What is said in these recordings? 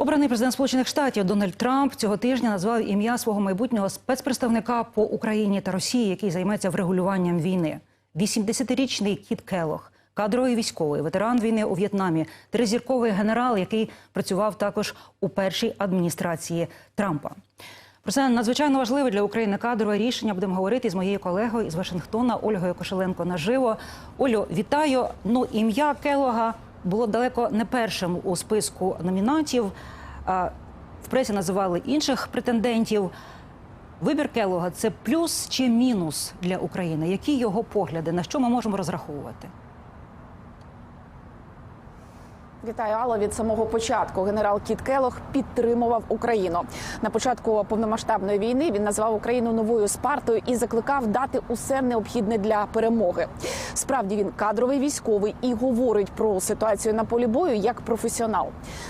Обраний президент Сполучених Штатів Дональд Трамп цього тижня назвав ім'я свого майбутнього спецпредставника по Україні та Росії, який займеться врегулюванням війни. 80-річний Кіт Келох, кадровий військовий, ветеран війни у В'єтнамі, тризірковий генерал, який працював також у першій адміністрації Трампа. Про це надзвичайно важливе для України кадрове рішення. Будемо говорити з моєю колегою із Вашингтона Ольгою Кошеленко наживо. Олю, вітаю. Ну, ім'я Келога було далеко не першим у списку номінантів. В пресі називали інших претендентів. Вибір Келога це плюс чи мінус для України? Які його погляди? На що ми можемо розраховувати? Вітаю, Алло. Від самого початку генерал Кіт Келох підтримував Україну. На початку повномасштабної війни він назвав Україну новою Спартою і закликав дати усе необхідне для перемоги. Справді він кадровий військовий і говорить про ситуацію на полі бою як професіонал.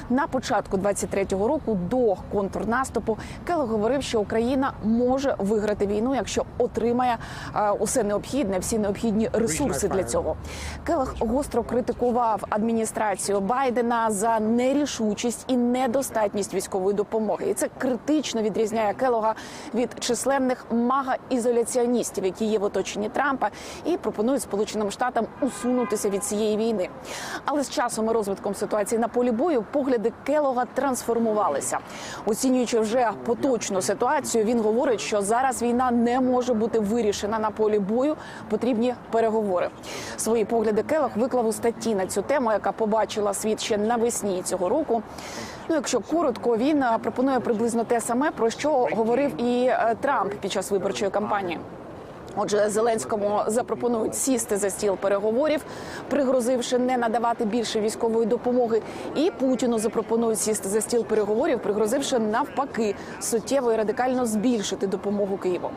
На початку 23-го року до контрнаступу Келох говорив, що Україна може виграти війну, якщо отримає е, усе необхідне, всі необхідні ресурси для цього. Келох гостро критикував адміністрацію Байдена за нерішучість і недостатність військової допомоги. І це критично відрізняє Келога від численних мага-ізоляціоністів, які є в оточенні Трампа, і пропонують Сполученим Штатам усунутися від цієї війни. Але з часом і розвитком ситуації на полі бою погляди Келога трансформувалися. Оцінюючи вже поточну ситуацію, він говорить, що зараз війна не може бути вирішена на полі бою. Потрібні переговори. Свої погляди Келог виклав у статті на цю тему, яка побачила світ ще навесні цього року. Ну, якщо коротко, він е, пропонує приблизно те саме про що говорив і е, Трамп під час виборчої кампанії. Отже, Зеленському запропонують сісти за стіл переговорів, пригрозивши не надавати більше військової допомоги. І Путіну запропонують сісти за стіл переговорів, пригрозивши навпаки суттєво і радикально збільшити допомогу Києву.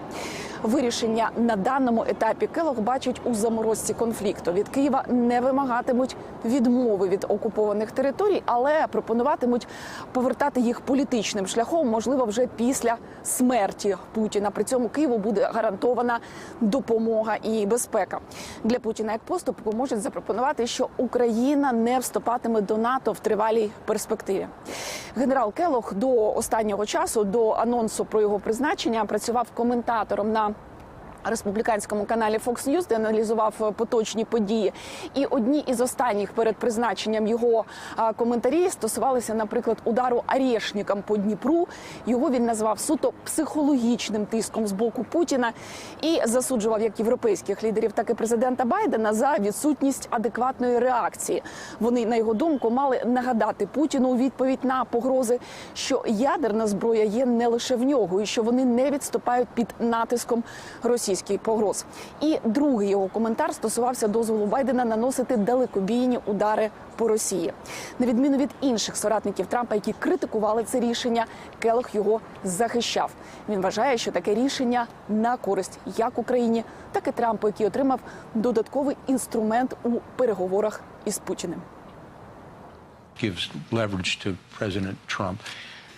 Вирішення на даному етапі Келох бачить у заморозці конфлікту. Від Києва не вимагатимуть відмови від окупованих територій, але пропонуватимуть повертати їх політичним шляхом, можливо, вже після смерті Путіна. При цьому Києву буде гарантована допомога і безпека. Для Путіна як поступку можуть запропонувати, що Україна не вступатиме до НАТО в тривалій перспективі. Генерал Келох до останнього часу, до анонсу про його призначення, працював коментатором на республіканському каналі Fox News, де аналізував е, поточні події. І одні із останніх перед призначенням його коментарі стосувалися, наприклад, удару Арєшнікам по Дніпру. Його він назвав суто психологічним тиском з боку Путіна і засуджував як європейських лідерів, так і президента Байдена за відсутність адекватної реакції. Вони, на його думку, мали нагадати Путіну у відповідь на погрози, що ядерна зброя є не лише в нього, і що вони не відступають під натиском російських погроз. І другий його коментар стосувався дозволу Байдена наносити далекобійні удари по Росії. На відміну від інших соратників Трампа, які критикували це рішення, Келох його захищав. Він вважає, що таке рішення на користь як Україні, так і Трампу, який отримав додатковий інструмент у переговорах із Путіним. gives leverage to President Trump.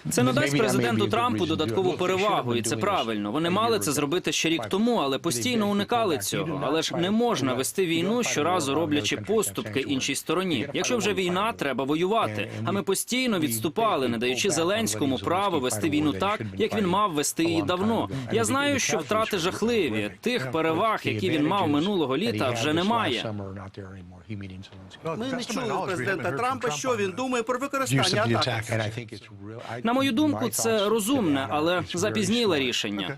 Це надасть президенту Трампу додаткову перевагу, і це правильно. Вони мали це зробити ще рік тому, але постійно уникали цього. Але ж не можна вести війну, щоразу роблячи поступки іншій стороні. Якщо вже війна, треба воювати. А ми постійно відступали, не даючи Зеленському право вести війну так, як він мав вести її давно. Я знаю, що втрати жахливі. Тих переваг, які він мав минулого літа, вже немає. Ми не чули президента Трампа, що він думає про використання атаки. На мою думку, це розумне, але запізніле рішення.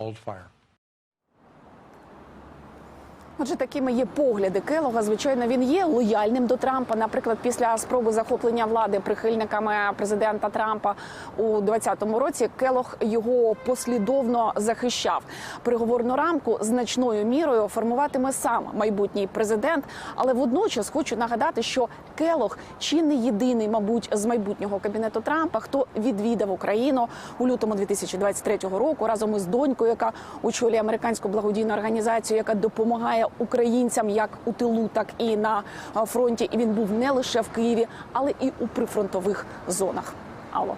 Отже, такими є погляди Келога. Звичайно, він є лояльним до Трампа. Наприклад, після спроби захоплення влади прихильниками президента Трампа у 2020 році Келог його послідовно захищав. Переговорну рамку значною мірою формуватиме сам майбутній президент. Але водночас хочу нагадати, що Келог чи не єдиний, мабуть, з майбутнього кабінету Трампа, хто відвідав Україну у лютому 2023 року разом із донькою, яка очолює американську благодійну організацію, яка допомагає українцям як у тилу, так і на фронті. І він був не лише в Києві, але і у прифронтових зонах. Алло.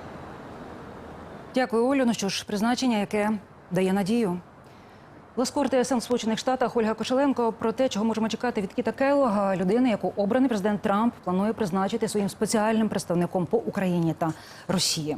Дякую, Олю. Ну що ж, призначення, яке дає надію. Ласкор ТСН Сполучених Штатах Ольга Кошеленко про те, чого можемо чекати від Кіта Келога, людини, яку обраний президент Трамп планує призначити своїм спеціальним представником по Україні та Росії.